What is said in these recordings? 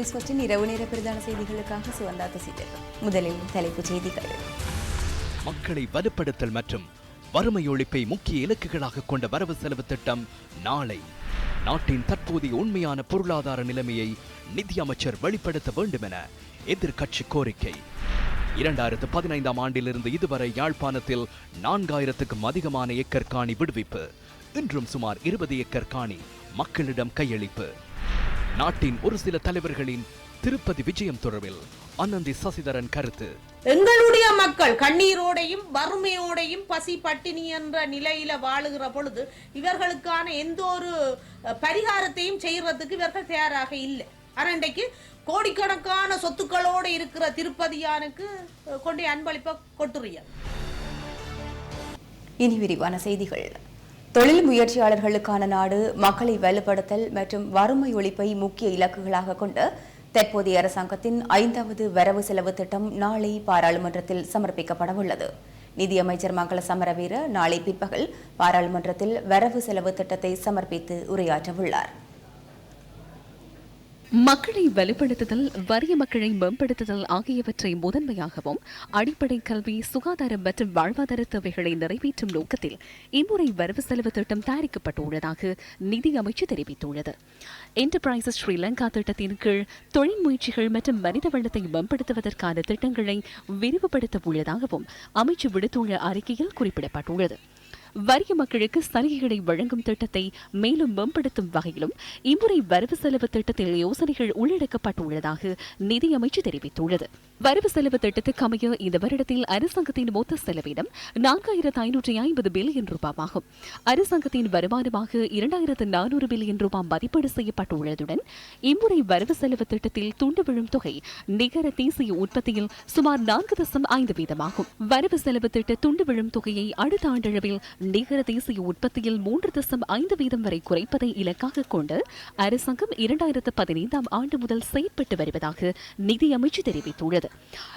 News இரவு நேர பிரதான செய்திகளுக்காக சுவந்தா தசிதர் முதலில் தலைப்புச் செய்திகள். மக்களை வலுப்படுத்தல் மற்றும் வறுமை ஒழிப்பை முக்கிய இலக்குகளாக கொண்ட வரவு செலவு திட்டம் நாளை. நாட்டின் தற்போதைய உண்மையான பொருளாதார நிலைமையை நிதி அமைச்சர் வெளிப்படுத்த வேண்டும் என எதிர்க்கட்சி கோரிக்கை. இரண்டாயிரத்து பதினைந்தாம் ஆண்டிலிருந்து இதுவரை யாழ்ப்பாணத்தில் நான்காயிரத்துக்கும் அதிகமான ஏக்கர் காணி விடுவிப்பு. இன்றும் சுமார் இருபது ஏக்கர் காணி மக்களிடம் கையளிப்பு. நாட்டின் ஒரு சில தலைவர்களின் திருப்பதி விஜயம் தொடர்பில் அனந்தி சசிதரன் கருத்து. எங்களுடைய மக்கள் கண்ணீரோடையும் வறுமையோடையும் பசி பட்டினி என்ற நிலையில வாழுகிற பொழுது இவர்களுக்கான எந்த ஒரு பரிகாரத்தையும் செய்யறதுக்கு இவர்கள் தயாராக இல்லை. ஆனா இன்றைக்கு கோடிக்கணக்கான சொத்துக்களோடு இருக்கிற திருப்பதியானுக்கு கொண்டு அன்பளிப்ப கொட்டுறிய இனி விரிவான செய்திகள். தொழில் முயற்சியாளர்களுக்கான நாடு மக்களை வலுப்படுத்தல் மற்றும் வறுமை ஒழிப்பை முக்கிய இலக்குகளாக கொண்டு தற்போதைய அரசாங்கத்தின் ஐந்தாவது வரவு செலவு திட்டம் நாளை பாராளுமன்றத்தில் சமர்ப்பிக்கப்பட உள்ளது. நிதியமைச்சர் மங்கள சமரவீர நாளை பிற்பகல் பாராளுமன்றத்தில் வரவு செலவு திட்டத்தை சமர்ப்பித்து உரையாற்றவுள்ளார். மக்களை வலுப்படுத்துதல் வறிய மக்களை மேம்படுத்துதல் ஆகியவற்றை முதன்மையாகவும் அடிப்படை கல்வி சுகாதாரம் மற்றும் வாழ்வாதார தேவைகளை நிறைவேற்றும் நோக்கத்தில் இம்முறை வரவு செலவு திட்டம் தயாரிக்கப்பட்டுள்ளதாக நிதி அமைச்சு தெரிவித்துள்ளது. என்டர்பிரைசஸ் ஸ்ரீலங்கா திட்டத்தின் கீழ் தொழில் முயற்சிகள் மற்றும் மனித வளத்தை மேம்படுத்துவதற்கான திட்டங்களை விரிவுபடுத்த உள்ளதாகவும் அமைச்சு விடுத்துள்ள அறிக்கையில் குறிப்பிடப்பட்டுள்ளது. வறிய மக்களுக்கு சலுகைகளை வழங்கும் திட்டத்தை மேலும் மேம்படுத்தும் வகையிலும் இம்முறை வரவு செலவு திட்டத்தில் யோசனைகள் உள்ளடக்கப்பட்டுள்ளதாக நிதியமைச்சு தெரிவித்துள்ளது. வரவு செலவு திட்டத்துக்கு அமைய இந்த வருடத்தில் அரசாங்கத்தின் மொத்த செலவினம் நான்காயிரத்து ஐநூற்றி ஐம்பது பில்லியன் ரூபாவாகும். அரசாங்கத்தின் வருமானமாக இரண்டாயிரத்து நானூறு பில்லியன் ரூபாய் மதிப்பீடு செய்யப்பட்டுள்ளதுடன் இம்முறை வரவு செலவு திட்டத்தில் துண்டு விழும் தொகை நிகர தேசிய உற்பத்தியில் சுமார் நான்கு தசம் ஐந்து வீதமாகும். வரவு செலவு திட்ட துண்டு விழும் தொகையை அடுத்த ஆண்டளவில் நிகர தேசிய உற்பத்தியில் மூன்று தசம் ஐந்து வீதம் வரை குறைப்பதை இலக்காக கொண்டு அரசாங்கம் இரண்டாயிரத்து பதினைந்தாம் ஆண்டு முதல் செயற்பட்டு வருவதாக நிதியமைச்சு தெரிவித்துள்ளது.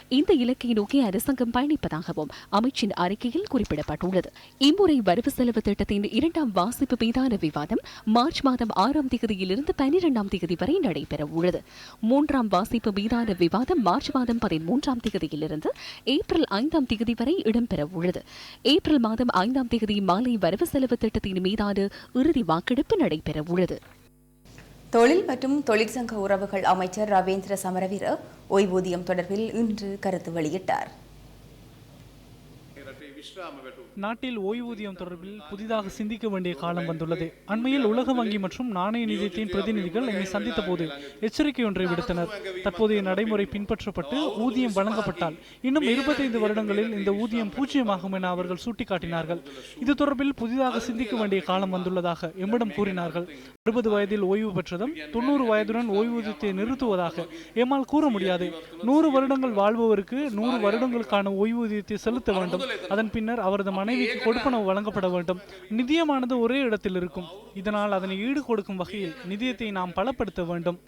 இந்த இலக்கை நோக்கி அரசாங்கம் பயணிப்பதாகவும் அமைச்சின் அறிக்கையில் குறிப்பிடப்பட்டுள்ளது. இம்முறை வரவு செலவு திட்டத்தின் இரண்டாம் வாசிப்பு மீதான விவாதம் மார்ச் மாதம் ஆறாம் தேதியிலிருந்து பனிரெண்டாம் தேதி வரை நடைபெற உள்ளது மூன்றாம் வாசிப்பு மீதான விவாதம் மார்ச் மாதம் பதிமூன்றாம் தேதியிலிருந்து ஏப்ரல் ஐந்தாம் தேதி வரை இடம்பெற உள்ளது ஏப்ரல் மாதம் ஐந்தாம் தேதி மாலை வரவு செலவு திட்டத்தின் மீதான இறுதி வாக்கெடுப்பு நடைபெற உள்ளது தொழில் மற்றும் தொழிற்சங்க உறவுகள் அமைச்சர் ரவீந்திர சமரவீர ஓய்வூதியம் தொடர்பில் இன்று கருத்து வெளியிட்டார். நாட்டில் ஓய்வூதியம் தொடர்பில் புதிதாக சிந்திக்க வேண்டிய காலம் வந்துள்ளது. அண்மையில் உலக வங்கி மற்றும் நாணய நிதியத்தின் பிரதிநிதிகள் என்னை சந்தித்த போது எச்சரிக்கை ஒன்றை விடுத்தனர். தற்போதைய நடைமுறை பின்பற்றப்பட்டு ஊதியம் வழங்கப்பட்டால் இன்னும் இருபத்தைந்து வருடங்களில் இந்த ஊதியம் பூஜ்ஜியமாகும் என அவர்கள் சுட்டிக்காட்டினார்கள். இது தொடர்பில் புதிதாக சிந்திக்க வேண்டிய காலம் வந்துள்ளதாக எம்மிடம் கூறினார்கள். அறுபது வயதில் ஓய்வு பெற்றதும் தொண்ணூறு வயதுடன் ஓய்வூதியத்தை நிறுத்துவதாக எம்மால் கூற முடியாது. நூறு வருடங்கள் வாழ்பவருக்கு நூறு வருடங்களுக்கான ஓய்வூதியத்தை செலுத்த வேண்டும். அதன் பின்னர் அவரது மனைவிக்கு கொடுப்பனவு வழங்கப்பட வேண்டும். நிதியமானது ஒரே இடத்தில் இருக்கும். இதனால் அதனை ஈடு கொடுக்கும் வகையில் நிதியத்தை நாம் பலப்படுத்த வேண்டும்.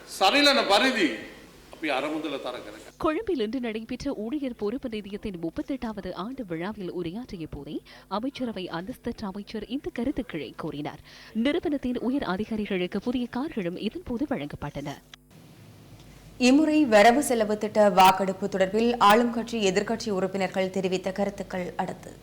கொழும்பில் இன்று நடைபெற்ற ஊழியர் பொறுப்பு நிதியத்தின் முப்பத்தி எட்டாவது ஆண்டு விழாவில் உரையாற்றிய போதே அமைச்சரவை அந்தஸ்தற்ற அமைச்சர் இந்த கருத்துக்களை கூறினார். நிறுவனத்தின் உயர் அதிகாரிகளுக்கு புதிய கார்களும் இதன்போது வழங்கப்பட்டன. இம்முறை வரவு செலவு திட்ட வாக்கெடுப்பு தொடர்பில் ஆளும் கட்சி எதிர்க்கட்சி உறுப்பினர்கள் தெரிவித்த கருத்துக்கள் அடுத்து.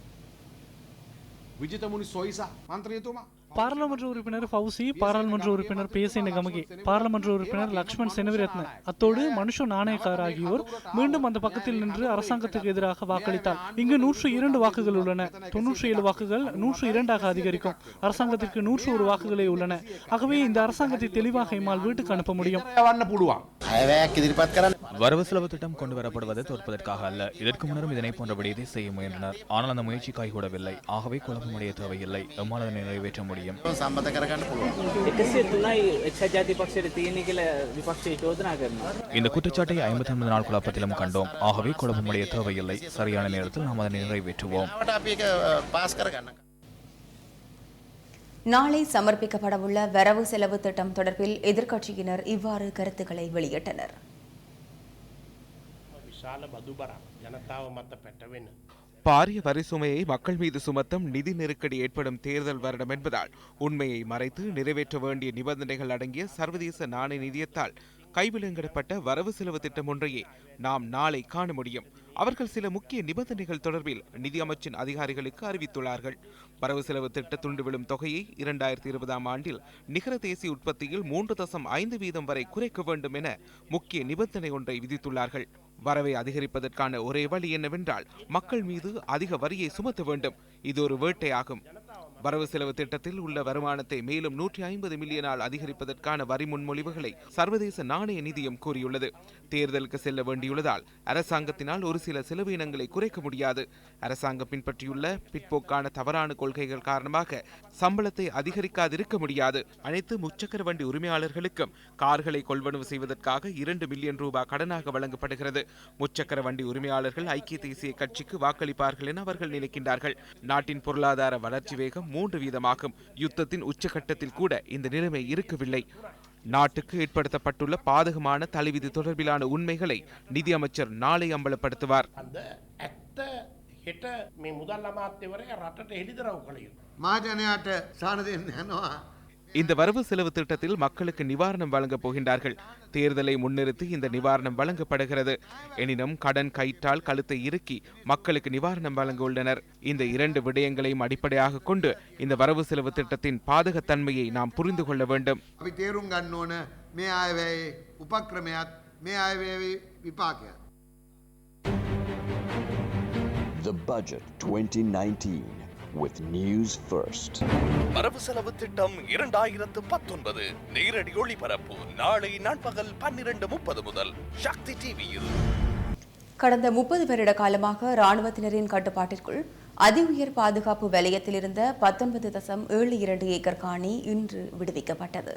విజితముని సోయిస. మంత్రయుతుమా பாராளுமன்ற உறுப்பினர் ஃபவுசி பாராளுமன்ற உறுப்பினர் பேசின கமகி பாராளுமன்ற உறுப்பினர் லக்ஷ்மண் செனவிரத்ன அத்தோடு மனுஷ நாணயக்கார் ஆகியோர் மீண்டும் அந்த பக்கத்தில் நின்று அரசாங்கத்துக்கு எதிராக வாக்களித்தார். இங்கு நூற்று இரண்டு வாக்குகள் உள்ளன. தொன்னூற்றி ஏழு வாக்குகள் நூற்று இரண்டாக அதிகரிக்கும். அரசாங்கத்திற்கு நூற்று ஒரு வாக்குகளே உள்ளன. ஆகவே இந்த அரசாங்கத்தை தெளிவாக இம்மால் வீட்டுக்கு அனுப்ப முடியும். வரவு செலவு திட்டம் கொண்டு வரப்படுவதை தோற்பதற்காக அல்ல. இதற்கு முன்னரும் இதனை போன்றபடியே செய்ய முயன்றனர். ஆனால் அந்த முயற்சி கைகூடவில்லை ஆகவே குழப்பமடைய தேவையில்லை எம்மால் நிறைவேற்ற முடியும் සම්බත කරගන්න පුළුවන් එකසිය තුනයි එක්ෂ ජාති පක්ෂයට තියෙන කියල විපක්ෂය චෝදනා කරනවා. இந்த குற்றச்சாட்டை ஐம்பத்தி ஒன்பது நாள் குழப்பத்திலும் கண்டோம் ஆகவே குழப்பமடைய தேவையில்லை சரியான நேரத்தில் நாம் அதனை நிறைவேற்றுவோம் ට අපි එක පාස් කරගන්න நாளை சமர்ப்பிக்கப்படவுள்ள வரவு செலவு திட்டம் தொடர்பில் எதிர்க்கட்சியினர் இவ்வாறு கருத்துக்களை வெளியிட்டனர் பாரிய வரி சுமையை மக்கள் மீது சுமத்தும் நிதி நெருக்கடி ஏற்படும் தேர்தல் வருடம் என்பதால் உண்மையை மறைத்து நிறைவேற்ற வேண்டிய நிபந்தனைகள் அடங்கிய சர்வதேச நாணய நிதியத்தால் கைவிலங்கிடப்பட்ட வரவு செலவு திட்டம் ஒன்றையே நாம் நாளை காண முடியும். அவர்கள் சில முக்கிய நிபந்தனைகள் தொடர்பில் நிதி அமைச்சின் அதிகாரிகளுக்கு அறிவித்துள்ளார்கள். வரவு செலவு திட்ட துண்டு விழும் தொகையை இரண்டாயிரத்தி இருபதாம் ஆண்டில் நிகர தேசிய உற்பத்தியில் மூன்று தசம் ஐந்து வீதம் வரை குறைக்க வேண்டும் என முக்கிய நிபந்தனை ஒன்றை விதித்துள்ளார்கள். வரவை அதிகரிப்பதற்கான ஒரே வழி என்னவென்றால் மக்கள் மீது அதிக வரியை சுமத்த வேண்டும். இது ஒரு வேட்டையாகும். வரவு செலவு திட்டத்தில் உள்ள வருமானத்தை மேலும் நூற்றி ஐம்பது மில்லியனால் அதிகரிப்பதற்கான வரி முன்மொழிவுகளை சர்வதேச நாணய நிதியம் கூறியுள்ளது. தேர்தலுக்கு செல்ல வேண்டியுள்ளதால் அரசாங்கத்தினால் ஒரு சில செலவினங்களை குறைக்க முடியாது. அரசாங்கம் பின்பற்றியுள்ள பிற்போக்கான தவறான கொள்கைகள் காரணமாக சம்பளத்தை அதிகரிக்காதிருக்க முடியாது. அனைத்து முச்சக்கர வண்டி உரிமையாளர்களுக்கும் கார்களை கொள்வனவு செய்வதற்காக இரண்டு மில்லியன் ரூபாய் கடனாக வழங்கப்படுகிறது. முச்சக்கர வண்டி உரிமையாளர்கள் ஐக்கிய தேசிய கட்சிக்கு வாக்களிப்பார்கள் என அவர்கள் நினைக்கின்றார்கள். நாட்டின் பொருளாதார வளர்ச்சி வேகம் மூன்று வீதமாகும் யுத்தத்தின் உச்சகட்டத்தில் கூட இந்த நிலைமை இருக்கவில்லை நாட்டுக்கு ஏற்படுத்தப்பட்டுள்ள பாதகமான தலைவிதி தொடர்பிலான உண்மைகளை நிதியமைச்சர் நாளை அம்பலப்படுத்துவார் அந்த ඇත්ත හෙට මේ මුදල් අමාත්‍යවරය රටට හෙළිදරව් කළ යුතු. මහජනයාට සාන දෙන්න යනවා. இந்த வரவு செலவு திட்டத்தில் மக்களுக்கு நிவாரணம் வழங்கப் போகின்றார்கள். தேர்தலை முன்னிறுத்தி இந்த நிவாரணம் வழங்கப்படுகிறது. எனினும் கடன் கயிற்றால் கழுத்தை இறுக்கி மக்களுக்கு நிவாரணம் வழங்க உள்ளனர் இந்த இரண்டு விடயங்களையும் அடிப்படையாக கொண்டு இந்த வரவு செலவு திட்டத்தின் பாதகத்தன்மையை நாம் புரிந்து கொள்ள வேண்டும். The budget 2019 with News First. வரவு செலவு திட்டம் இரண்டாயிரத்து பத்தொன்பது. நேரடி ஒளிபரப்பு. நாளை நண்பகல் பன்னிரண்டு முப்பது முதல் சக்தி டிவியில். கடந்த முப்பது வருட காலமாக ராணுவத்தினரின் கட்டுப்பாட்டிற்குள் அதி உயர் பாதுகாப்பு வலயத்தில் இருந்த பத்தொன்பது தசம் ஏழு இரண்டு ஏக்கர் காணி இன்று விடுவிக்கப்பட்டது.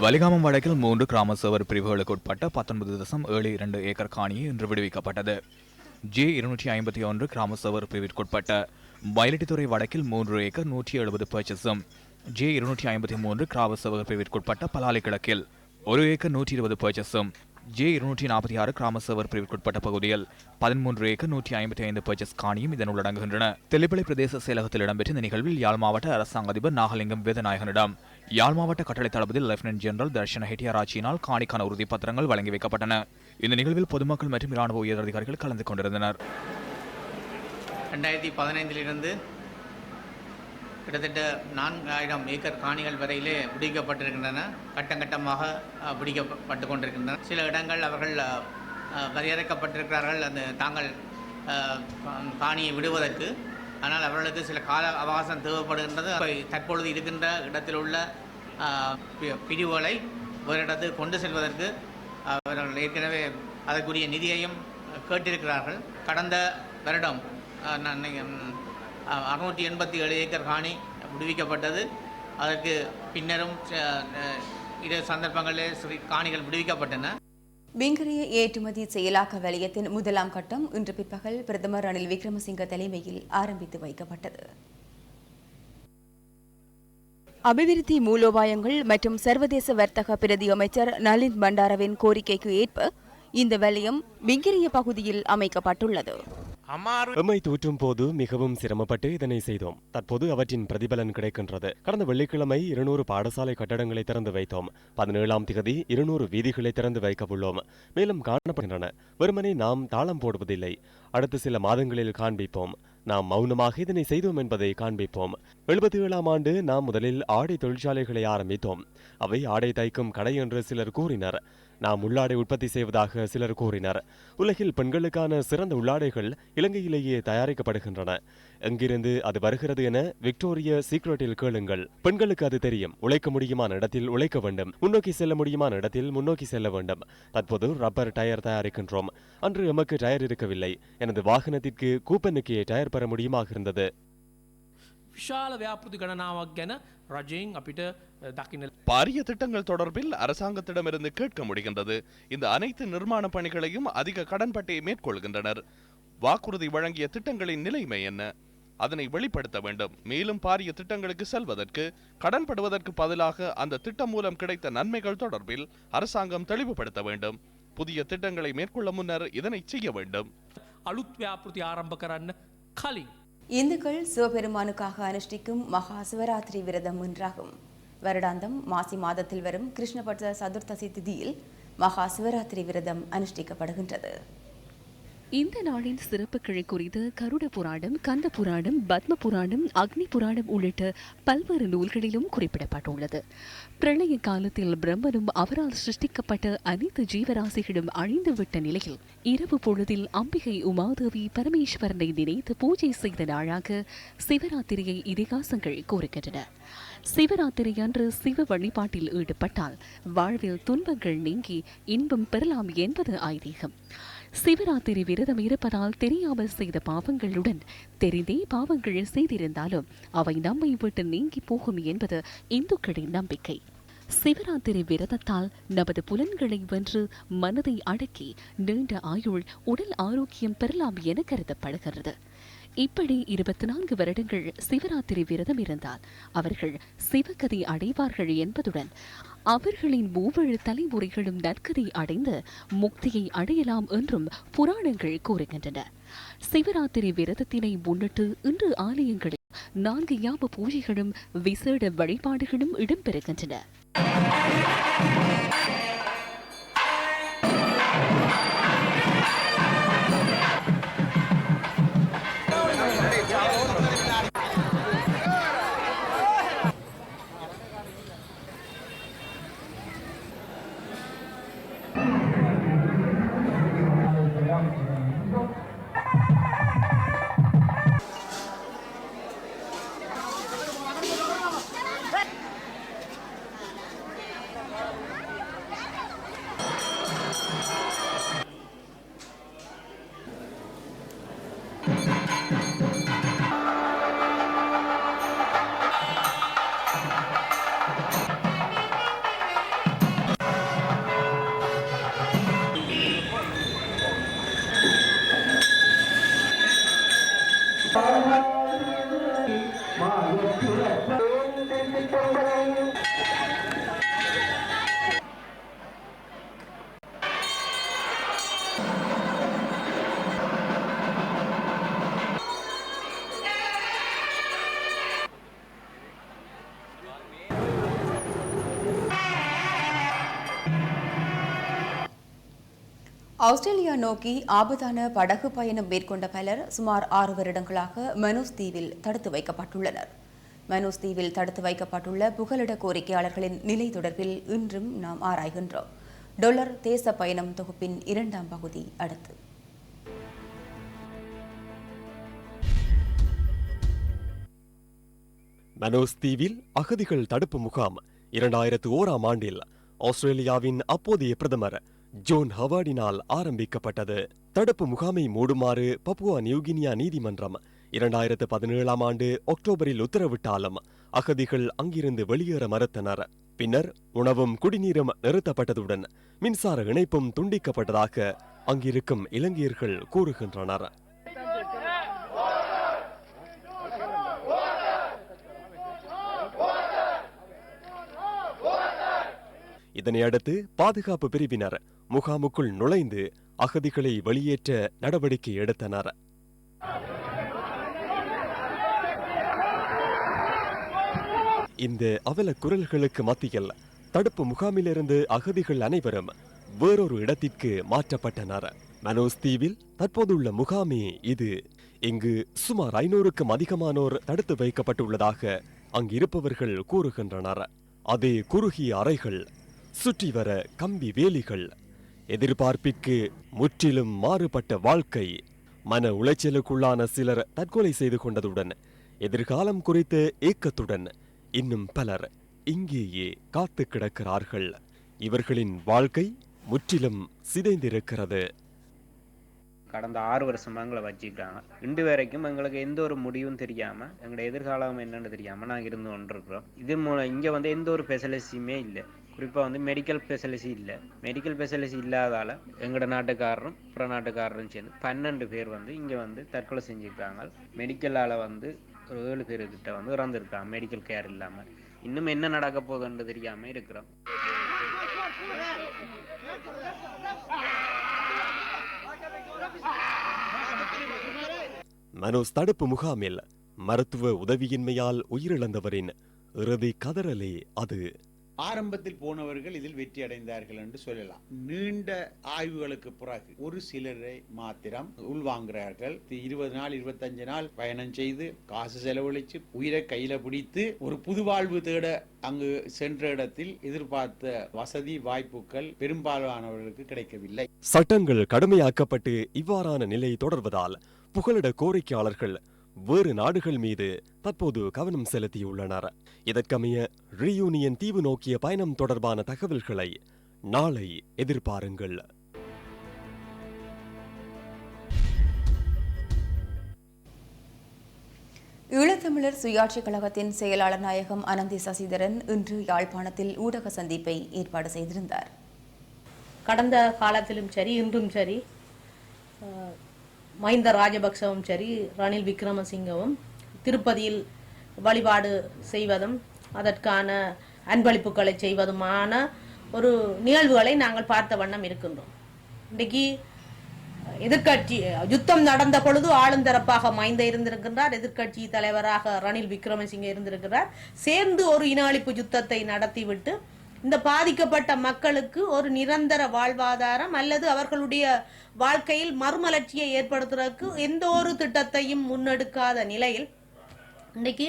வலிகாமம் வழக்கில் மூன்று கிராம சேவர் பிரிவுகளுக்கு உட்பட்ட பத்தொன்பது தசம் ஏழு இரண்டு ஏக்கர் காணியை இன்று விடுவிக்கப்பட்டது. ஜே இருநூற்றி ஐம்பத்தி ஒன்று கிராம சேவர் பிரிவிற்குட்பட்ட மயிலட்டித்துறை வடக்கில் மூன்று ஏக்கர் நூற்றி எழுபது பர்ச்சஸும் ஜே இருநூற்றி ஐம்பத்தி மூன்று கிராம பிரிவிற்குட்பட்ட பலாலி கிழக்கில் ஒரு ஏக்கர் நூற்றி இருபது பர்ச்சஸும் ஜே இருநூற்றி நாற்பத்தி ஆறு கிராம சேவர் பிரிவிற்குட்பட்ட பகுதியில் பதிமூன்று ஏக்கர் நூற்றி ஐம்பத்தி ஐந்து பர்ச்சஸ் காணியும் இதன் உள்ளடங்குகின்றன தெளிப்பளை பிரதேச செயலகத்தில் இடம்பெற்ற இந்த நிகழ்வில் யாழ் மாவட்ட அரசாங்க அதிபர் நாகலிங்கம் வேதநாயகனிடம் யாழ் மாவட்ட கட்டளை தளபதி லெப்டினன்ட் ஜெனரல் தர்ஷன ஹெட்டியாராச்சியினால் காணிக்கான உறுதிப்பத்திரங்கள் வழங்கி வைக்கப்பட்டன. இந்த நிகழ்வில் பொதுமக்கள் மற்றும் இராணுவ உயர் அதிகாரிகள் கலந்து கொண்டிருந்தனர். ரெண்டாயிரத்தி பதினைந்திலிருந்து கிட்டத்தட்ட நான்காயிரம் ஏக்கர் காணிகள் வரையிலே பிடிக்கப்பட்டிருக்கின்றன கட்டம் கட்டமாக பிடிக்கப்பட்டு கொண்டிருக்கின்றன. சில இடங்கள் அவர்கள் வரையறுக்கப்பட்டிருக்கிறார்கள். அந்த தாங்கள் காணியை விடுவதற்கு. ஆனால் அவர்களுக்கு சில கால அவகாசம் தேவைப்படுகின்றது. தற்பொழுது இருக்கின்ற இடத்தில் உள்ள பி- பிரிவுகளை ஒரு இடத்துக்கு கொண்டு செல்வதற்கு அவர்கள் ஏற்கனவே அதற்குரிய நிதியையும் கேட்டிருக்கிறார்கள். கடந்த வருடம் அறுநூற்றி எண்பத்தி ஏழு ஏக்கர் காணி விடுவிக்கப்பட்டது. அதற்கு பின்னரும் இரு சந்தர்ப்பங்களில் சிறு காணிகள் விடுவிக்கப்பட்டன. விங்கரிய ஏற்றுமதி செயலாக்க வலயத்தின் முதலாம் கட்டம் இன்று பிற்பகல் பிரதமர் ரணில் விக்ரமசிங்க தலைமையில் ஆரம்பித்து வைக்கப்பட்டது. அபிவிருத்தி மூலோபாயங்கள் மற்றும் சர்வதேச வர்த்தக பிரதி அமைச்சர் நளின் பண்டாரவின் கோரிக்கைக்கு ஏற்ப இந்த வலயம் விங்கிரிய பகுதியில் அமைக்கப்பட்டுள்ளது. எம்மை தூற்றும் போது மிகவும் சிரமப்பட்டு இதனை செய்தோம். தற்போது அவற்றின் பிரதிபலன் கிடைக்கின்றது. கடந்த வெள்ளிக்கிழமை இருநூறு பாடசாலை கட்டடங்களை திறந்து வைத்தோம். பதினேழாம் திகதி இருநூறு வீதிகளை திறந்து வைக்க உள்ளோம். மேலும் காணப்படுகின்றன. வெறுமனே நாம் தாளம் போடுவதில்லை. அடுத்த சில மாதங்களில் காண்பிப்போம். நாம் மௌனமாக இதனை செய்தோம் என்பதை காண்பிப்போம். எழுபத்தி ஏழாம் ஆண்டு நாம் முதலில் ஆடை தொழிற்சாலைகளை ஆரம்பித்தோம். அவை ஆடை தைக்கும் கடை என்று சிலர் கூறினர். நாம் உள்ளாடை உற்பத்தி செய்வதாக சிலர் கூறினர். உலகில் பெண்களுக்கான சிறந்த உள்ளாடைகள் இலங்கையிலேயே தயாரிக்கப்படுகின்றன. எங்கிருந்து அது வருகிறது என விக்டோரிய சீக்ரெட்டில் கேளுங்கள். பெண்களுக்கு அது தெரியும். உழைக்க முடியுமான இடத்தில் உழைக்க வேண்டும். முன்னோக்கி செல்ல முடியுமான இடத்தில் முன்னோக்கி செல்ல வேண்டும். தற்போது ரப்பர் டயர் தயாரிக்கின்றோம். அன்று எமக்கு டயர் இருக்கவில்லை. எனது வாகனத்திற்கு கூப்பனுக்கே டயர் பெற முடியுமாக இருந்தது විශාල ව්‍යාපෘති ගණනාවක් ගැන රජයෙන් අපිට දකින්න பாரிய திட்டங்கள் தொடர்பில் அரசாங்கத்திடமிருந்து கேட்க முடிகின்றது இந்த அனைத்து நிர்மாண பணிகளையும் அதிக கடன்பட்டை மேற்கொள்கின்றனர் வாக்குறுதி வழங்கிய திட்டங்களின் நிலைமை என்ன அதனை வெளிப்படுத்த வேண்டும் மேலும் பாரிய திட்டங்களுக்கு செல்வதற்கு கடன்படுவதற்கு பதிலாக அந்த திட்டம் மூலம் கிடைத்த நன்மைகள் தொடர்பில் அரசாங்கம் தெளிவுபடுத்த வேண்டும் புதிய திட்டங்களை மேற்கொள்ள முன்னர் இதனை செய்ய வேண்டும் අලුත් ව්‍යාපෘති ආරම්භ කරන්න කලින්. இந்துக்கள் சிவபெருமானுக்காக அனுஷ்டிக்கும் மகா சிவராத்திரி விரதம் ஒன்றாகும் வருடாந்தம் மாசி மாதத்தில் வரும் கிருஷ்ணபட்ச சதுர்த்தசி திதியில் மகா சிவராத்திரி விரதம் அனுஷ்டிக்கப்படுகின்றது. இந்த நாளின் சிறப்புகளை குறித்து கருட புராணம் கந்த புராணம் பத்ம புராணம் அக்னி புராணம் உள்ளிட்ட பல்வேறு நூல்களிலும் குறிப்பிடப்பட்டுள்ளது. பிரளய காலத்தில் பிரம்மனும் அவரால் சிருஷ்டிக்கப்பட்ட அனைத்து ஜீவராசிகளும் அழிந்துவிட்ட நிலையில் இரவு பொழுதில் அம்பிகை உமாதேவி பரமேஸ்வரனை நினைத்து பூஜை செய்த நாளாக சிவராத்திரியை இதிகாசங்கள் கூறுகின்றன. சிவராத்திரி அன்று சிவ வழிபாட்டில் ஈடுபட்டால் வாழ்வில் துன்பங்கள் நீங்கி இன்பம் பெறலாம் என்பது ஐதீகம். சிவராத்திரி விரதம் இருப்பதால் தெரியாமல் செய்த பாவங்களுடன் தெரிந்தே பாவங்கள் செய்திருந்தாலும் அவை நம்மை விட்டு நீங்கி போகும் என்பது இந்துக்களின் நம்பிக்கை. சிவராத்திரி விரதத்தால் நமது புலன்களை வென்று மனதை அடக்கி நீண்ட ஆயுள் உடல் ஆரோக்கியம் பெறலாம் என கருதப்படுகிறது. இப்படி இருபத்தி நான்கு வருடங்கள் சிவராத்திரி விரதம் இருந்தால் அவர்கள் சிவகதி அடைவார்கள் என்பதுடன் அவர்களின் ஒவ்வொரு தலைமுறைகளும் நற்கதி அடைந்து முக்தியை அடையலாம் என்றும் புராணங்கள் கூறுகின்றன. சிவராத்திரி விரதத்தினை முன்னிட்டு இன்று ஆலயங்களில் நான்கு யாம பூஜைகளும் விசேட வழிபாடுகளும் இடம்பெறுகின்றன. ஆஸ்திரேலியா நோக்கி ஆபத்தான படகு பயணம் மேற்கொண்ட பலர் சுமார் ஆறு வருடங்களாக மனோஸ் தீவில் தடுத்து வைக்கப்பட்டுள்ளனர். மனோஸ் தீவில் தடுத்து வைக்கப்பட்டுள்ள புகலிட கோரிக்கையாளர்களின் நிலை தொடர்பில் இன்றும் நாம் ஆராய்கின்றோம். டொலர் தேச பயணம் தொகுப்பின் இரண்டாம் பகுதி அடுத்து. மனோஸ் தீவில் அகதிகள் தடுப்பு முகாம் இரண்டாயிரத்து ஓராம் ஆண்டில் ஆஸ்திரேலியாவின் அப்போதைய பிரதமர் ஜோன் ஹவார்டினால் ஆரம்பிக்கப்பட்டது. தடுப்பு முகாமை மூடுமாறு பப்புவா நியூகினியா நீதிமன்றம் இரண்டாயிரத்து பதினேழாம் ஆண்டு அக்டோபரில் உத்தரவிட்டாலும் அகதிகள் அங்கிருந்து வெளியேற மறுத்தனர். பின்னர் உணவும் குடிநீரும் நிறுத்தப்பட்டதுடன் மின்சார இணைப்பும் துண்டிக்கப்பட்டதாக அங்கிருக்கும் இலங்கையர்கள் கூறுகின்றனர். இதனையடுத்து பாதுகாப்பு பிரிவினர் முகாமுக்குள் நுழைந்து அகதிகளை வெளியேற்ற நடவடிக்கை எடுத்தனர். இந்த அவல குரல்களுக்கு மத்தியில் தடுப்பு முகாமிலிருந்து அகதிகள் அனைவரும் வேறொரு இடத்திற்கு மாற்றப்பட்டனர். மனோஸ் தீவில் தற்போதுள்ள முகாமே இது. இங்கு சுமார் ஐநூறுக்கும் அதிகமானோர் தடுத்து வைக்கப்பட்டுள்ளதாக அங்கிருப்பவர்கள் கூறுகின்றனர். அதே குறுகிய அறைகள் சுற்றி வர கம்பி வேலிகள் எதிர்பார்ப்பிற்கு முற்றிலும் மாறுபட்ட வாழ்க்கை மன உளைச்சலுக்குள்ளான சிலர் தற்கொலை செய்து கொண்டதுடன் எதிர்காலம் குறித்த ஏக்கத்துடன் இன்னும் பலர் இங்கேயே காத்து கிடக்கிறார்கள். இவர்களின் வாழ்க்கை முற்றிலும் சிதைந்திருக்கிறது. கடந்த ஆறு வருஷமா எங்களை வச்சுக்கிறாங்க இன்று வரைக்கும் எங்களுக்கு எந்த ஒரு முடிவும் தெரியாம எங்களோட எதிர்காலம் என்னன்னு தெரியாம நாங்கள் இருந்து கொண்டிருக்கிறோம். இது மூலம் இங்க வந்து எந்த ஒரு ஃபெசிலிட்டியுமே இல்லை. குறிப்பாக வந்து மெடிக்கல் ஃபெசிலிசி இல்லை. மெடிக்கல் ஃபெசிலிசி இல்லாதால் எங்களோட நாட்டுக்காரரும் புற நாட்டுக்காரரும் சேர்ந்து பன்னெண்டு பேர் வந்து இங்கே வந்து தற்கொலை செஞ்சுருக்காங்க. மெடிக்கலால் வந்து ஒரு ஏழு பேர்கிட்ட வந்து இறந்துருக்காங்க மெடிக்கல் கேர் இல்லாமல் இன்னும் என்ன நடக்க போகுதுன்னு தெரியாமல் இருக்கிறோம். மனோஸ் தடுப்பு முகாமில் மருத்துவ உதவியின்மையால் உயிரிழந்தவரின் இறுதி கதறலே அது. ஆரம்பத்தில் போனவர்கள் இதில் வெற்றி அடைந்தார்கள் என்று சொல்லலாம். நீண்ட ஆய்வுகளுக்கு பிறகு ஒரு சிலரை மாத்திரம் உள்வாங்குகிறார்கள். இருபது நாள் இருபத்தஞ்சு நாள் பயணம் செய்து காசு செலவழித்து உயிரை கையில பிடித்து ஒரு புது வாழ்வு தேட அங்கு சென்ற இடத்தில் எதிர்பார்த்த வசதி வாய்ப்புகள் பெரும்பாலானவர்களுக்கு கிடைக்கவில்லை. சட்டங்கள் கடுமையாக்கப்பட்டு இவ்வாறான நிலை தொடர்வதால் புகலிட கோரிக்கையாளர்கள் வேறு நாடுகள் மீது தற்போது கவனம் செலுத்தியுள்ளனர். இதற்கமைய ரீயூனியன் தீவு நோக்கிய பயணம் தொடர்பான தகவல்களை நாளை எதிர்பாருங்கள். ஈழத்தமிழர் சுயாட்சி கழகத்தின் செயலாளர் நாயகம் அனந்தி சசிதரன் இன்று யாழ்ப்பாணத்தில் ஊடக சந்திப்பை ஏற்பாடு செய்திருந்தார். கடந்த காலத்திலும் சரி இன்றும் சரி. மஹிந்த ராஜபக்சவும் சரி ரணில் விக்ரமசிங்கவும் திருப்பதியில் வழிபாடு செய்வதும் அதற்கான அன்பளிப்புகளை செய்வதுமான ஒரு நிகழ்வுகளை நாங்கள் பார்த்த வண்ணம் இருக்கின்றோம். இன்றைக்கு எதிர்க்கட்சி யுத்தம் நடந்த பொழுது ஆளுந்தரப்பாக மைந்த இருந்திருக்கின்றார். எதிர்க்கட்சி தலைவராக ரணில் விக்ரமசிங்க இருந்திருக்கிறார். சேர்ந்து ஒரு இன அழிப்பு யுத்தத்தை நடத்திவிட்டு இந்த பாதிக்கப்பட்ட மக்களுக்கு ஒரு நிரந்தர வாழ்வாதாரம் அல்லது அவர்களுடைய வாழ்க்கையில் மறுமலர்ச்சியை ஏற்படுத்துவதற்கு எந்த ஒரு திட்டத்தையும் முன்னெடுக்காத நிலையில் இன்னைக்கு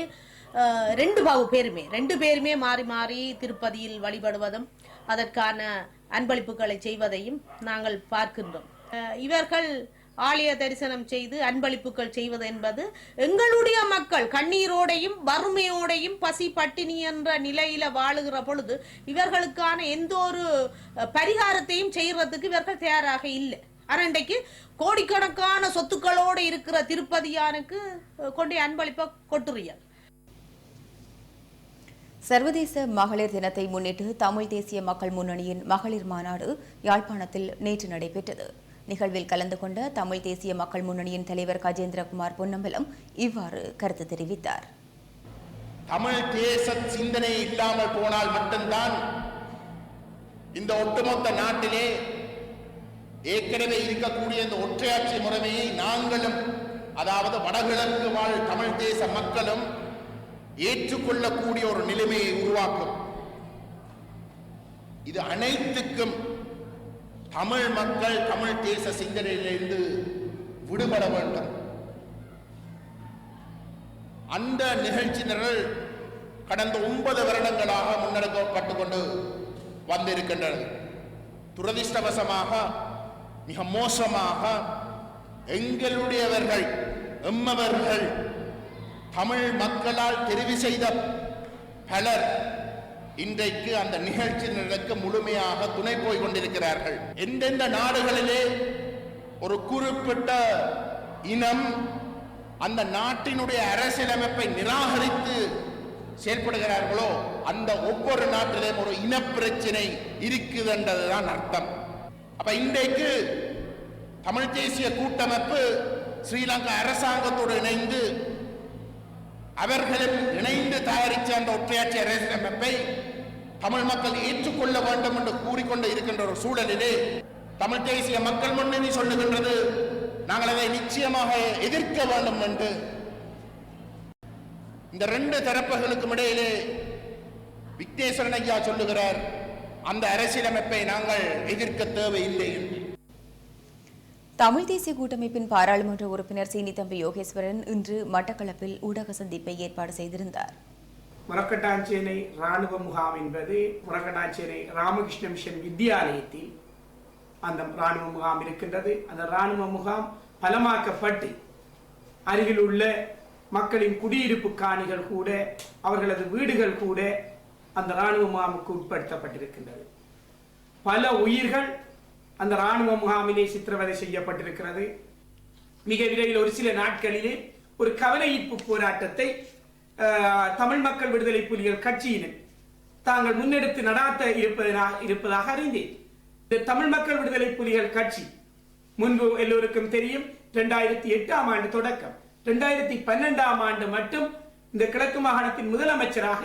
ரெண்டு பாவு பேருமே ரெண்டு பேருமே மாறி மாறி திருப்பதியில் வழிபடுவதும் அதற்கான அன்பளிப்புகளை செய்வதையும் நாங்கள் பார்க்கின்றோம். இவர்கள் ஆலய தரிசனம் செய்து அன்பளிப்புகள் செய்வது என்பது எங்களுடைய மக்கள் கண்ணீரோடையும் வறுமையோடையும் பசி பட்டினி என்ற நிலையில வாழுகிற பொழுது இவர்களுக்கான எந்த ஒரு பரிகாரத்தையும் செய்யறதுக்கு இவர்கள் தயாராக இல்லை. அரண்டைக்கு இன்றைக்கு கோடிக்கணக்கான சொத்துக்களோடு இருக்கிற திருப்பதியானுக்கு கொண்டு அன்பளிப்பை கொட்டுறியல் சர்வதேச மகளிர் தினத்தை முன்னிட்டு தமிழ் தேசிய மக்கள் முன்னணியின் மகளிர் மாநாடு யாழ்ப்பாணத்தில் நேற்று நடைபெற்றது. நிகழ்வில் கலந்து கொண்ட தமிழ் தேசிய மக்கள் முன்னணியின் தலைவர் கஜேந்திரகுமார் பொன்னம்பலம் இவ்வாறு கருத்து தெரிவித்தார். தமிழ் தேச சிந்தனை இல்லாமல் போனால் மட்டும்தான் இந்த ஒட்டுமொத்த நாட்டிலே ஏற்கனவே இருக்கக்கூடிய இந்த ஒற்றையாட்சி முறைமையை நாங்களும் அதாவது வடகிழக்கு வாழ் தமிழ் தேச மக்களும் ஏற்றுக்கொள்ளக்கூடிய ஒரு நிலைமையை உருவாக்கும். இது அனைத்துக்கும் தமிழ் மக்கள் தமிழ் தேச சிந்தனையிலிருந்து விடுபட வேண்டும். அந்த நிகழ்ச்சி நிரல் கடந்த ஒன்பது வருடங்களாக முன்னெடுக்கப்பட்டு கொண்டு வந்திருக்கின்றது துரதிர்ஷ்டவசமாக மிக மோசமாக எங்களுடையவர்கள் எம்மவர்கள் தமிழ் மக்களால் தெரிவு செய்த பலர் இன்றைக்கு அந்த நிகழ்ச்சி நடக்க முழுமையாக துணை போய் கொண்டிருக்கிறார்கள். எந்தெந்த நாடுகளிலே ஒரு குறிப்பிட்ட இனம் அந்த நாட்டினுடைய அரசியலமைப்பை நிராகரித்து செயல்படுகிறார்களோ அந்த ஒவ்வொரு நாட்டிலும் ஒரு இனப்பிரச்சினை இருக்குதுன்றதுதான் அர்த்தம். அப்ப இன்றைக்கு தமிழ் தேசிய கூட்டமைப்பு ஸ்ரீலங்கா அரசாங்கத்தோடு இணைந்து அவர்களும் இணைந்து தயாரித்த அந்த ஒற்றையாட்சி அரசியலமைப்பை தமிழ் மக்கள் ஏற்றுக்கொள்ள வேண்டும் என்று கூறிக்கொண்டு இருக்கின்ற ஒரு சூழலிலே தமிழ் தேசிய மக்கள் முன்னணி சொல்லுகின்றது. நாங்கள் அதை நிச்சயமாக எதிர்க்க வேண்டும் என்று. இந்த ரெண்டு தரப்புகளுக்கும் இடையிலே விக்னேஸ்வரன் ஐயா சொல்லுகிறார் அந்த அரசியலமைப்பை நாங்கள் எதிர்க்க தேவையில்லை என்று. தமிழ் தேசிய கூட்டமைப்பின் பாராளுமன்ற உறுப்பினர் சீனித்தம்பி யோகேஸ்வரன் இன்று மட்டக்களப்பில் ஊடக சந்திப்பை ஏற்பாடு செய்திருந்தார். முரக்கட்டாஞ்சேனை இராணுவ முகாம் என்பது முரக்கட்டாஞ்சேனை ராமகிருஷ்ண மிஷன் வித்தியாலயத்தில் அந்த இராணுவ முகாம் இருக்கின்றது. அந்த ராணுவ முகாம் பலமாக்கப்பட்டு அருகில் உள்ள மக்களின் குடியிருப்பு காணிகள் கூட அவர்களது வீடுகள் கூட அந்த ராணுவ முகாமுக்கு உட்படுத்தப்பட்டிருக்கின்றது. பல உயிர்கள் அந்த இராணுவ முகாமிலே சித்திரவதை செய்யப்பட்டிருக்கிறது. மிக விரைவில் ஒரு சில நாட்களிலே ஒரு கவனஈர்ப்பு போராட்டத்தை தமிழ் மக்கள் விடுதலை புலிகள் கட்சியினர் தாங்கள் முன்னெடுத்து நடாத்த இருப்பதா- இருப்பதாக அறிந்தேன். இந்த தமிழ் மக்கள் விடுதலை புலிகள் கட்சி முன்பு எல்லோருக்கும் தெரியும் இரண்டாயிரத்தி எட்டாம் ஆண்டு தொடக்கம். இரண்டாயிரத்தி பன்னெண்டாம் ஆண்டு மட்டும் இந்த கிழக்கு மாகாணத்தின் முதலமைச்சராக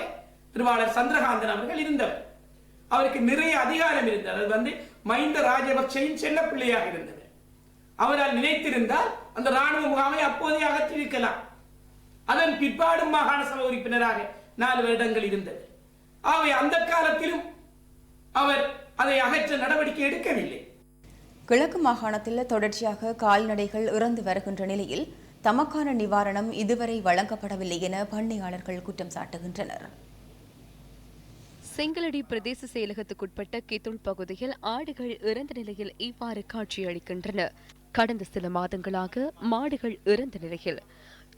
திருவாளர் சந்திரகாந்தன் அவர்கள் இருந்தவர். அவருக்கு நிறைய அதிகாரம் இருந்தது. அது வந்து மஹிந்த ராஜபக்சையின் செல்ல பிள்ளையாக இருந்தது. அவரால் நினைத்திருந்தால் அந்த ராணுவ முகாமை அப்போதே அகற்றிருக்கலாம் அதன் பிற்பாடும் மாகாண சபை உறுப்பினராக நாலு வருடங்கள் இருந்தது. ஆகவே அந்த காலத்திலும் அவர் அதை அகற்ற நடவடிக்கை எடுக்கவில்லை. கிழக்கு மாகாணத்தில் தொடர்ச்சியாக கால்நடைகள் இறந்து வருகின்ற நிலையில் தமக்கான நிவாரணம் இதுவரை வழங்கப்படவில்லை என பண்ணையாளர்கள் குற்றம் சாட்டுகின்றனர். செங்கலடி பிரதேச செயலகத்துக்குட்பட்ட கித்துள் பகுதியில் ஆடுகள் இறந்த நிலையில் இவ்வாறு காட்சியளிக்கின்றன. கடந்த சில மாதங்களாக மாடுகள் இறந்த நிலையில்.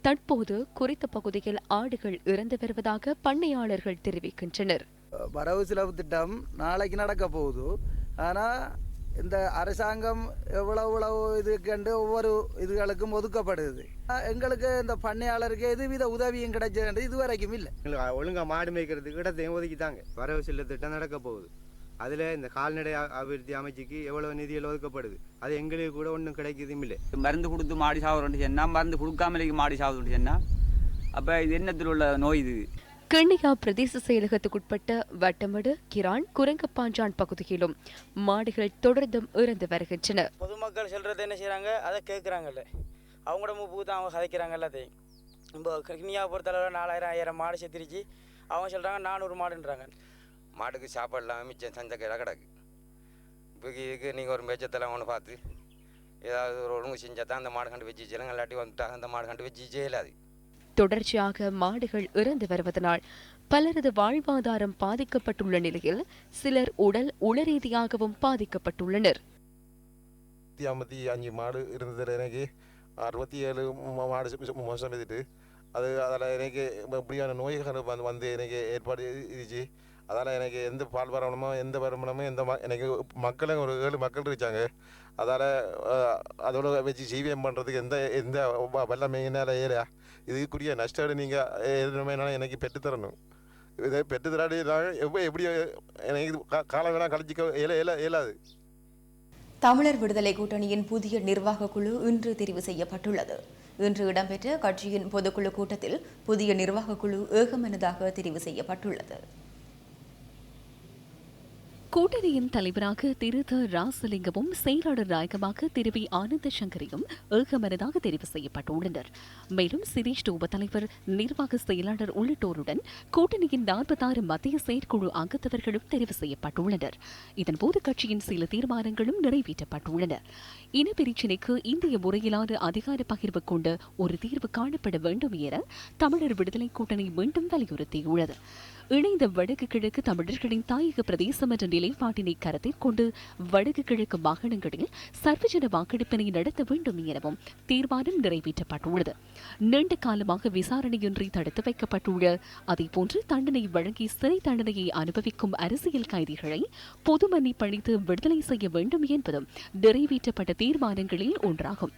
தற்போது குறித்த பகுதியில் ஆடுகள் இறந்து வருவதாக பண்ணையாளர்கள் தெரிவிக்கின்றனர். வரவு செலவு திட்டம் நாளைக்கு நடக்க போகுது. ஆனால் இந்த அரசாங்கம் எவ்வளவு எவ்வளவு இது கண்டு ஒவ்வொரு இதுகளுக்கும் ஒதுக்கப்படுது. எங்களுக்கு இந்த பண்ணையாளருக்கு எதுவித உதவியும் கிடைச்சது இதுவரைக்கும் இல்லை. எங்களுக்கு ஒழுங்கா மாடு மேய்க்கிறதுக்கு இடத்தையும் ஒதுக்கிட்டாங்க. வரவு செல்ல திட்டம் நடக்க போகுது. அதில் இந்த கால்நடை அபிவிருத்தி அமைச்சுக்கு எவ்வளவு நிதிகள் ஒதுக்கப்படுது? அது எங்களுக்கு கூட ஒன்றும் கிடைக்கிறதும் இல்லை. மருந்து கொடுத்து மாடி சாகுறோன்னு சொன்னா மருந்து கொடுக்காமலே மாடி சாகுதுன்னு சொன்னா அப்போ இது என்னத்தில் உள்ள நோய் இது? கிண்ணியா பிரதேச செயலகத்துக்குட்பட்ட வட்டமடு கிரான் குரங்கப்பாஞ்சான் பகுதியிலும் மாடுகள் தொடர்ந்தும் இறந்து வருகின்றன. பொதுமக்கள் சொல்கிறது என்ன செய்கிறாங்க அதை கேட்குறாங்கல்ல அவங்களோட மூப்புக்கு தான் அவங்க கதைக்கிறாங்க எல்லாத்தையும். இப்போ கிண்ணியா பொறுத்தளவில் நாலாயிரம் ஐயாயிரம் மாடு செத்துருச்சு. அவங்க சொல்கிறாங்க நானூறு மாடுன்றாங்க. மாட்டுக்கு சாப்பாடு இல்லாமல் மிச்சம் சந்தைக்கையில் கிடக்கு. இப்போ இதுக்கு நீங்கள் ஒரு மேய்ச்சத்தெல்லாம் ஒன்று பார்த்து ஏதாவது ஒரு ஒழுங்கு செஞ்சால் தான் அந்த மாடு கண்டு வச்சு வச்சிருங்க இல்லாட்டி வந்துட்டாங்க அந்த மாடு கண்டு வச்சு செய்யலாது தொடர்ச்சியாக மாடுகள் இறந்து வருவதனால் பலரது வாழ்வாதாரம் பாதிக்கப்பட்டுள்ள நிலையில் சிலர் உடல் உளரீதியாகவும் பாதிக்கப்பட்டுள்ளனர். ஐம்பத்தி அஞ்சு மாடு இருந்ததில் எனக்கு அறுபத்தி ஏழு மாடு மோசம் செய்துட்டு அது அதில் எனக்கு இப்படியான நோய்கள் வந்து வந்து எனக்கு ஏற்பாடு இருந்துச்சு. அதால் எனக்கு எந்த பால் வரணுமோ எந்த வருமானமோ எந்த எனக்கு மக்களும் ஒரு ஏழு மக்கள் இருக்காங்க. அதால் அதோட வச்சு ஜீவியம் பண்ணுறதுக்கு எந்த எந்த வ- வெள்ளம் என்னால் இதுக்குரிய நஷ்டம் நீங்கள் எதுவுமே எனக்கு பெற்றுத்தரணும் இதை பெற்றுத்தராடி நான் எப்படி எனக்கு காலம் வேணால் கழிச்சிக்க இயல இயல இயலாது தமிழர் விடுதலை கூட்டணியின் புதிய நிர்வாக குழு இன்று தெரிவு செய்யப்பட்டுள்ளது. இன்று இடம்பெற்ற கட்சியின் பொதுக்குழு கூட்டத்தில் புதிய நிர்வாக குழு ஏகமனதாக தெரிவு செய்யப்பட்டுள்ளது. கூட்டணியின் தலைவராக திரு த ராசலிங்கமும் செயலாளர் நாயகமாக திரு வி ஆனந்த சங்கரியும் ஏகமனதாக தெரிவு செய்யப்பட்டுள்ளனர். மேலும் சிரேஷ்ட உப தலைவர் நிர்வாக செயலாளர் உள்ளிட்டோருடன் கூட்டணியின் நாற்பத்தாறு மத்திய செயற்குழு அங்கத்தவர்களும் தெரிவு செய்யப்பட்டுள்ளனர். இதன்போது கட்சியின் சில தீர்மானங்களும் நிறைவேற்றப்பட்டுள்ளன. இனப்பிரச்சினைக்கு இந்திய முறையிலான அதிகார பகிர்வு கொண்டு ஒரு தீர்வு காணப்பட வேண்டும் என தமிழர் விடுதலை கூட்டணி மீண்டும் வலியுறுத்தியுள்ளது. இணைந்த வடக்கு கிழக்கு தமிழர்களின் தாயக பிரதேசம் என்ற நிலைப்பாட்டினை கருத்தில் கொண்டு வடக்கு கிழக்கு மாகாணங்களில் சர்வஜன வாக்கெடுப்பினை நடத்த வேண்டும் எனவும் தீர்மானம் நிறைவேற்றப்பட்டுள்ளது. நீண்ட காலமாக விசாரணையின்றி தடுத்து வைக்கப்பட்டுள்ள அதேபோன்று தண்டனை வழங்கி சிறை தண்டனையை அனுபவிக்கும் அரசியல் கைதிகளை பொது மன்னிப்பளித்து விடுதலை செய்ய வேண்டும் என்பதும் நிறைவேற்றப்பட்ட தீர்மானங்களில் ஒன்றாகும்.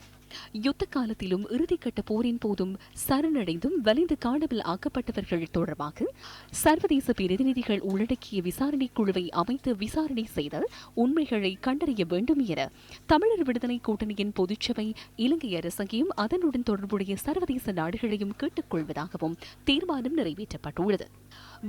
யுத்த காலத்திலும் இறுதிக்கட்ட போரின் போதும் சரணடைந்தும் வலிந்து காணாமல் ஆக்கப்பட்டவர்கள் தொடர்பாக சர்வதேச பிரதிநிதிகள் உள்ளடக்கிய விசாரணை குழுவை அமைத்து விசாரணை செய்து உண்மைகளை கண்டறிய வேண்டும் என தமிழர் விடுதலை கூட்டணியின் பொதுச்சபை இலங்கை அரசையும் அதனுடன் தொடர்புடைய சர்வதேச நாடுகளையும் கேட்டுக்கொள்வதாகவும் தீர்மானம் நிறைவேற்றப்பட்டுள்ளது.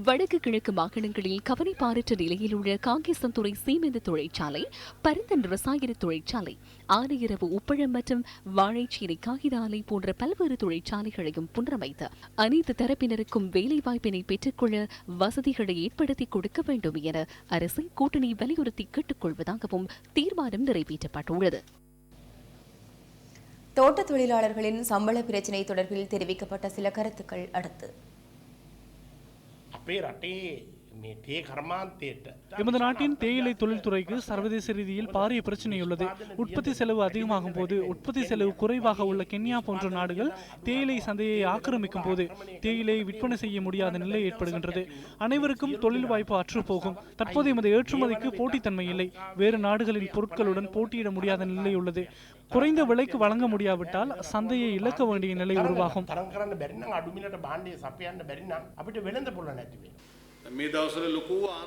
வடக்கு கிழக்கு மாகாணங்களில் கவனிப்பாரற்ற நிலையில் உள்ள காங்கேசன்துறை சீமெந்த தொழிற்சாலை பரந்தன் ரசாயன தொழிற்சாலை ஆனையிரவு உப்பளம் மற்றும் வாழைச்சீரை காகித ஆலை போன்ற பல்வேறு தொழிற்சாலைகளையும் புனரமைத்து அனைத்து தரப்பினருக்கும் வேலைவாய்ப்பினை பெற்றுக்கொள்ள வசதிகளை ஏற்படுத்தி கொடுக்க வேண்டும் என அரசை கூட்டணி வலியுறுத்தி கேட்டுக்கொள்வதாகவும் தீர்மானம் நிறைவேற்றப்பட்டுள்ளது. தோட்ட தொழிலாளர்களின் சம்பள பிரச்சினை தொடர்பில் தெரிவிக்கப்பட்ட சில கருத்துக்கள் அடுத்து. எமது நாட்டின் தேயிலை தொழில்துறைக்கு சர்வதேச ரீதியில் பாரிய பிரச்சனை உள்ளது உற்பத்தி செலவு அதிகமாகும் போது உற்பத்தி செலவு குறைவாக உள்ள கென்யா போன்ற நாடுகள் தேயிலை சந்தையை ஆக்கிரமிக்கும் போது தேயிலையை விற்பனை செய்ய முடியாத நிலை ஏற்படுகின்றது. அனைவருக்கும் தொழில் வாய்ப்பு அற்றுப்போகும் தற்போது எமது ஏற்றுமதிக்கு போட்டித்தன்மை இல்லை. வேறு நாடுகளின் பொருட்களுடன் போட்டியிட முடியாத நிலை உள்ளது. குறைந்த விலைக்கு வழங்க முடியாவிட்டால் சந்தையை இழக்க வேண்டிய நிலை உருவாகும்.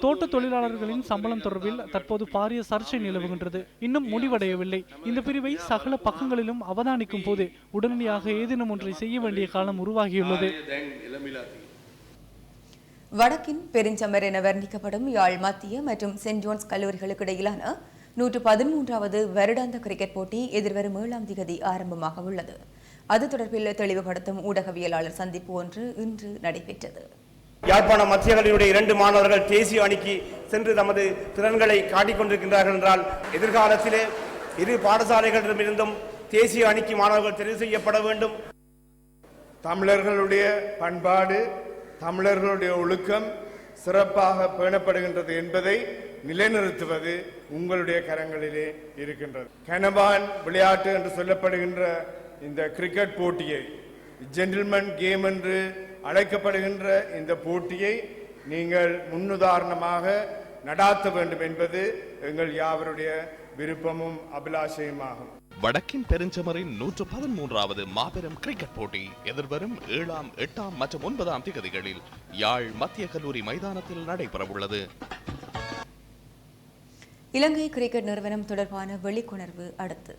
தோட்ட தொழிலாளர்களின் சம்பளம் தொடர்பில் தற்போது பாரிய சர்ச்சை நிலவுகின்றது. இன்னும் முடிவடையவில்லை. இந்த பிரிவை சகல பக்கங்களிலும் அவதானிக்கும் போது உடனடியாக ஏதேனும் ஒன்றை செய்ய வேண்டிய காலம் உருவாகியுள்ளது. வடக்கின் பெருஞ்சமர் என வர்ணிக்கப்படும் யாழ் மத்திய மற்றும் சென்ட் ஜோன்ஸ் கல்லூரிகளுக்கு இடையிலான நூற்று பதிமூன்றாவது வருடாந்த கிரிக்கெட் போட்டி எதிர்வரும் ஏழாம் திகதி ஆரம்பமாக உள்ளது. அது தொடர்பில் தெளிவுபடுத்தும் ஊடகவியலாளர் சந்திப்பு ஒன்று இன்று நடைபெற்றது. யாழ்ப்பாணம் மத்திய கல்லூரியுடைய இரண்டு மாணவர்கள் தேசிய அணிக்கு சென்று தமது திறன்களை காட்டிக்கொண்டிருக்கின்றார்கள் என்றால் எதிர்காலத்திலே இரு பாடசாலைகளிடமிருந்தும் தேசிய அணிக்கு மாணவர்கள் தெரிவு செய்யப்பட வேண்டும். தமிழர்களுடைய பண்பாடு தமிழர்களுடைய ஒழுக்கம் சிறப்பாக பேணப்படுகின்றது என்பதை நிலைநிறுத்துவது உங்களுடைய கரங்களிலே இருக்கின்றது. கனவான் விளையாட்டு என்று சொல்லப்படுகின்ற இந்த கிரிக்கெட் போட்டியை ஜென்டில்மேன் கேம் என்று அழைக்கப்படுகின்ற இந்த போட்டியை நீங்கள் முன்னுதாரணமாக நடாத்த வேண்டும் என்பது எங்கள் யாவருடைய விருப்பமும் அபிலாஷையுமாகும். வடக்கின் பெருஞ்சமரின் நூற்று பதிமூன்றாவது மாபெரும் கிரிக்கெட் போட்டி எதிர்வரும் ஏழாம் எட்டாம் மற்றும் ஒன்பதாம் திகதிகளில் யாழ் மத்திய கல்லூரி மைதானத்தில் நடைபெறவுள்ளது. இலங்கை கிரிக்கெட் நிறுவனம் தொடர்பான விழிப்புணர்வு அடுத்து.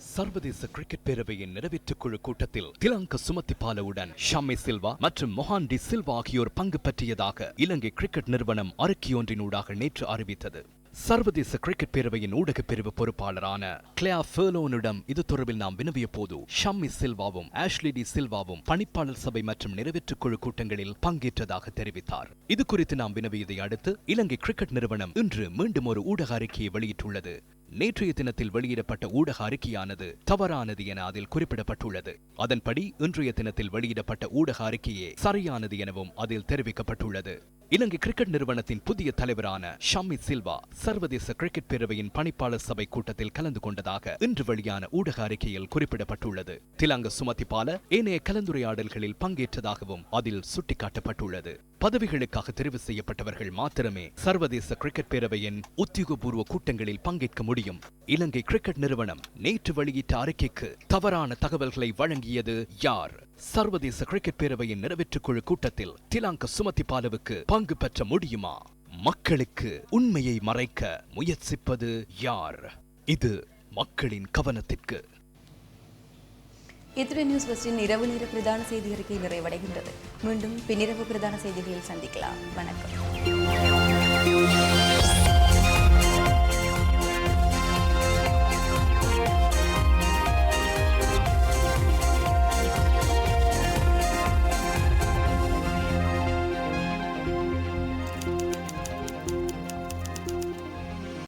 சர்வதேச கிரிக்கெட் பேரவையின் நிறைவேற்றுக் குழு கூட்டத்தில் திலங்க சுமதிபாலவுடன் ஷாமி சில்வா மற்றும் மொஹான் டி சில்வா ஆகியோர் பங்கு பற்றியதாக இலங்கை கிரிக்கெட் நிறுவனம் அறிக்கையொன்றினூடாக நேற்று அறிவித்தது. சர்வதேச கிரிக்கெட் பேரவையின் ஊடகப் பிரிவு பொறுப்பாளரான கிளியா ஃபெர்லோனிடம் இது தொடர்பில் நாம் வினவிய போது ஷம்மி சில்வாவும் ஆஷ்லி டி சில்வாவும் பணிப்பாளர் சபை மற்றும் நிறைவேற்றுக் குழு கூட்டங்களில் பங்கேற்றதாக தெரிவித்தார். இது குறித்து நாம் வினவியதை அடுத்து இலங்கை கிரிக்கெட் நிறுவனம் இன்று மீண்டும் ஒரு ஊடக அறிக்கையை வெளியிட்டுள்ளது. நேற்றைய தினத்தில் வெளியிடப்பட்ட ஊடக அறிக்கையானது தவறானது என அதில் குறிப்பிடப்பட்டுள்ளது. அதன்படி இன்றைய தினத்தில் வெளியிடப்பட்ட ஊடக அறிக்கையே சரியானது எனவும் அதில் தெரிவிக்கப்பட்டுள்ளது. இலங்கை கிரிக்கெட் நிறுவனத்தின் புதிய தலைவரான ஷம்மி சில்வா சர்வதேச கிரிக்கெட் பேரவையின் பணிப்பாளர் சபை கூட்டத்தில் கலந்து கொண்டதாக இன்று வெளியான ஊடக அறிக்கையில் குறிப்பிடப்பட்டுள்ளது. திலங்க சுமதிபால ஏனைய கலந்துரையாடல்களில் பங்கேற்றதாகவும் அதில் சுட்டிக்காட்டப்பட்டுள்ளது. பதவிகளுக்காக தெரிவு செய்யப்பட்டவர்கள் மாத்திரமே சர்வதேச கிரிக்கெட் பேரவையின் உத்தியோகபூர்வ கூட்டங்களில் பங்கேற்க முடியும். இலங்கை கிரிக்கெட் நிறுவனம் நேற்று வெளியிட்ட அறிக்கைக்கு தவறான தகவல்களை வழங்கியது யார்? சர்வதேச கிரிக்கெட் பேரவையின் நிறைவேற்றுக் குழு கூட்டத்தில் திலாங்க சுமதிபாலுவுக்கு பங்கு பெற்ற முடியுமா? மக்களுக்கு உண்மையை மறைக்க முயற்சிப்பது யார்? இது மக்களின் கவனத்திற்கு இத்துடன் நியூஸ் பஸ்டின் இரவு நேர பிரதான செய்தி அறிக்கை நிறைவடைகின்றது. மீண்டும் பின்னிரவு பிரதான செய்திகளில் சந்திக்கலாம். வணக்கம்.